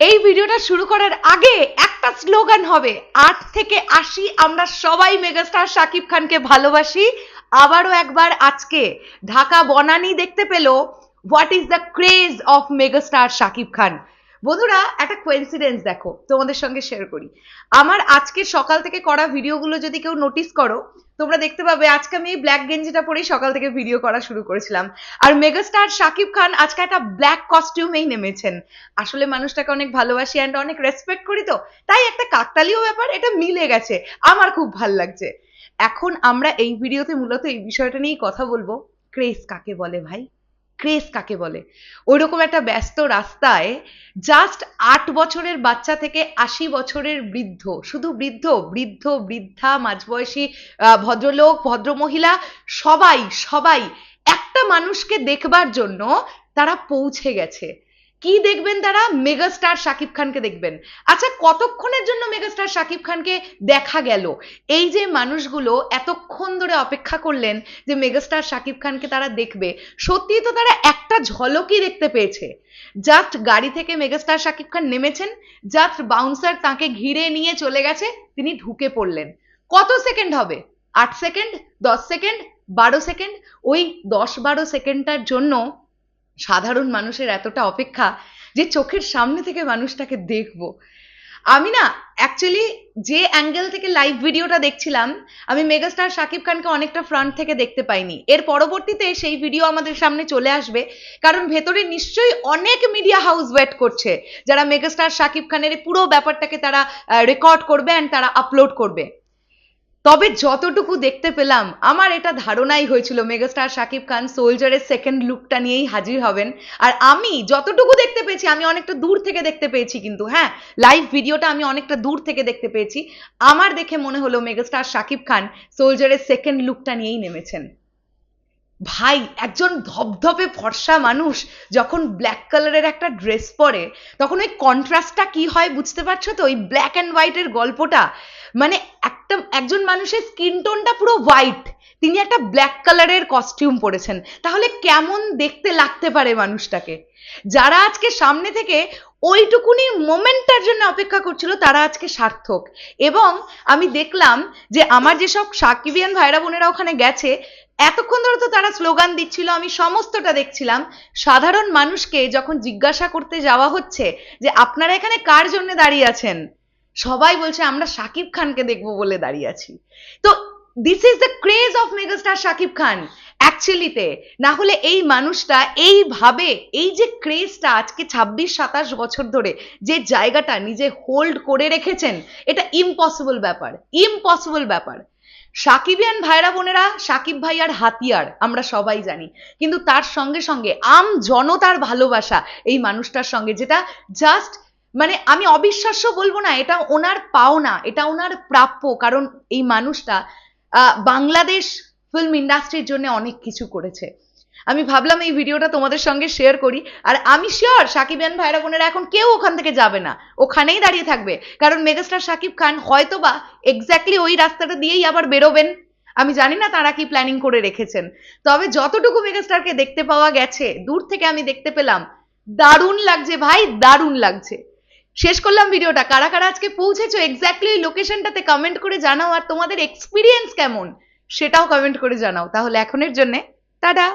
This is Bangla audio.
এই ভিডিওটা শুরু করার আগে একটা স্লোগান হবে। আট থেকে আশি আমরা সবাই মেগাস্টার শাকিব খানকে ভালোবাসি। আবারও একবার আজকে ঢাকা বনানি দেখতে পেল what is the craze of megastar Shakib Khan. বন্ধুরা, একটা কোয়েন্সিডেন্স দেখো, তোমাদের সঙ্গে শেয়ার করি। আমার আজকে সকাল থেকে করা ভিডিওগুলো যদি কেউ নোটিস করো, তোমরা দেখতে পাবে আজকে আমি এই ব্ল্যাক গেঞ্জিটা পরেই সকাল থেকে ভিডিও করা শুরু করেছিলাম। আর মেগাস্টার শাকিব খান আজকে একটা ব্ল্যাক কস্টিউমেই নেমেছেন। আসলে মানুষটাকে অনেক ভালোবাসি অ্যান্ড অনেক রেসপেক্ট করি তো, তাই একটা কাকতালীয় ব্যাপার, এটা মিলে গেছে। আমার খুব ভালো লাগছে। এখন আমরা এই ভিডিওতে মূলত এই বিষয়টা নিয়েই কথা বলব। ক্রেজ কাকে বলে ভাই? ক্রেজ কাকে বলে? ওইরকম একটা ব্যস্ত রাস্তায় জাস্ট আট বছরের বাচ্চা থেকে আশি বছরের বৃদ্ধ, শুধু বৃদ্ধ বৃদ্ধ, বৃদ্ধা, মাঝবয়সী ভদ্রলোক ভদ্রমহিলা সবাই সবাই, একটা মানুষকে দেখবার জন্য তারা পৌঁছে গেছে। কি দেখবেন তারা? মেগাস্টার শাকিব খানকে দেখবেন। আচ্ছা কতক্ষণের জন্য মেগাস্টার শাকিব খানকে দেখা গেল? এই যে মানুষগুলো এতক্ষণ ধরে অপেক্ষা করলেন যে মেগাস্টার শাকিব খানকে তারা দেখবে সত্যি তো তারা একটা ঝলকই দেখতে পেয়েছে। জাস্ট গাড়ি থেকে মেগাস্টার শাকিব খান নেমেছেন, জাস্ট বাউন্সার তাকে ঘিরে নিয়ে চলে গেছে, তিনি ঢুকে পড়লেন। কত সেকেন্ড হবে? আট সেকেন্ড? দশ সেকেন্ড? বারো সেকেন্ড? ওই দশ বারো সেকেন্ডটার জন্য সাধারণ মানুষের এতটা অপেক্ষা যে চোখের সামনে থেকে মানুষটাকে দেখব। আমি না অ্যাকচুয়ালি যে অ্যাঙ্গেল থেকে লাইভ ভিডিওটা দেখছিলাম, আমি মেগাস্টার শাকিব খানকে অনেকটা ফ্রন্ট থেকে দেখতে পাইনি। এর পরবর্তীতে সেই ভিডিও আমাদের সামনে চলে আসবে, কারণ ভেতরে নিশ্চয়ই অনেক মিডিয়া হাউস ওয়েট করছে, যারা মেগাস্টার শাকিব খানের পুরো ব্যাপারটাকে তারা রেকর্ড করবে অ্যান্ড তারা আপলোড করবে। তবে যতটুকু দেখতে পেলাম, আমার এটা ধারণাই হয়েছিল মেগাস্টার শাকিব খান সোলজারের সেকেন্ড লুকটা নিয়েই হাজির হবেন। আর আমি যতটুকু দেখতে পেয়েছি, আমি অনেকটা দূর থেকে দেখতে পেয়েছি কিন্তু হ্যাঁ লাইভ ভিডিওটা আমি অনেকটা দূর থেকে দেখতে পেয়েছি। আমার দেখে মনে হলো মেগাস্টার শাকিব খান সোলজারের সেকেন্ড লুকটা নিয়েই নেমেছেন। ভাই, একজন ধপধপে ফর্সা মানুষ যখন ব্ল্যাক কালারের একটা ড্রেস পরে, তখন ওই কন্ট্রাস্টটা কি হয় বুঝতে পারছ তো? ওই ব্ল্যাক অ্যান্ড হোয়াইটের গল্পটা। মানে একটা, একজন মানুষের স্কিন টোনটা পুরো হোয়াইট তিনি একটা ব্ল্যাক কালারের কস্টিউম পরেছেন। তাহলে কেমন দেখতে লাগতে পারে মানুষটাকে? যারা আজকে সামনে থেকে ওইটুকুনি মোমেন্টটার জন্য অপেক্ষা করছিল, তারা আজকে সার্থক। এবং আমি দেখলাম যে, আমার যেসব সাকিবিয়ান ভাইরা বোনেরা ওখানে গেছে এতক্ষণ ধরে তো তারা স্লোগান দিচ্ছিল, আমি সমস্তটা দেখছিলাম। সাধারণ মানুষকে যখন জিজ্ঞাসা করতে যাওয়া হচ্ছে যে, আপনারা এখানে কার জন্য দাঁড়িয়ে আছেন? সবাই বলছে, আমরা শাকিব খানকে দেখব বলে দাঁড়িয়ে আছি। তো this is the craze of megastar Shakib Khan অ্যাকচুয়ালিতে না হলে এই মানুষটা এইভাবে, এই যে ক্রেজটা আজকে ছাব্বিশ, সাতাশ বছর ধরে যে জায়গাটা নিজে হোল্ড করে রেখেছেন, এটা ইম্পসিবল ব্যাপার ইম্পসিবল ব্যাপার। সাকিবিয়ান ভাইরা বোনেরা, সাকিব ভাইয়ার হাতিয়ার, আমরা সবাই জানি। কিন্তু তার সঙ্গে সঙ্গে আম জনতার ভালোবাসা এই মানুষটার সঙ্গে, যেটা জাস্ট মানে আমি অবিশ্বাস্য বলব না, এটা ওনার পাওনা, এটা ওনার প্রাপ্য, কারণ এই মানুষটা বাংলাদেশ ফিল্ম ইন্ডাস্ট্রির জন্য অনেক কিছু করেছে। আমি ভাবলাম এই ভিডিওটা তোমাদের সঙ্গে শেয়ার করি। আর আমি শিওর সাকিবিয়ান ভাইরা বোনেরা এখন কেউ ওখান থেকে যাবে না। ওখানেই দাঁড়িয়ে থাকবে। কারণ মেগাস্টার সাকিব খান হয়তোবা এক্স্যাক্টলি ওই রাস্তাটা দিয়েই আবার বেরোবেন। আমি জানি না তারা কি প্ল্যানিং করে রেখেছেন। তবে যতটুকু মেগাস্টারকে দেখতে পাওয়া গেছে, দূর থেকে আমি দেখতে পেলাম, দারুণ লাগছে ভাই, দারুণ লাগছে। শেষ করলাম ভিডিওটা। কারা কারা আজকে পৌঁছেছো এক্স্যাক্টলি ওই লোকেশনটাতে কমেন্ট করে জানাও। আর তোমাদের এক্সপিরিয়েন্স কেমন? সেটাও কমেন্ট করে জানাও। তাহলে এখনের জন্যে, টাটা!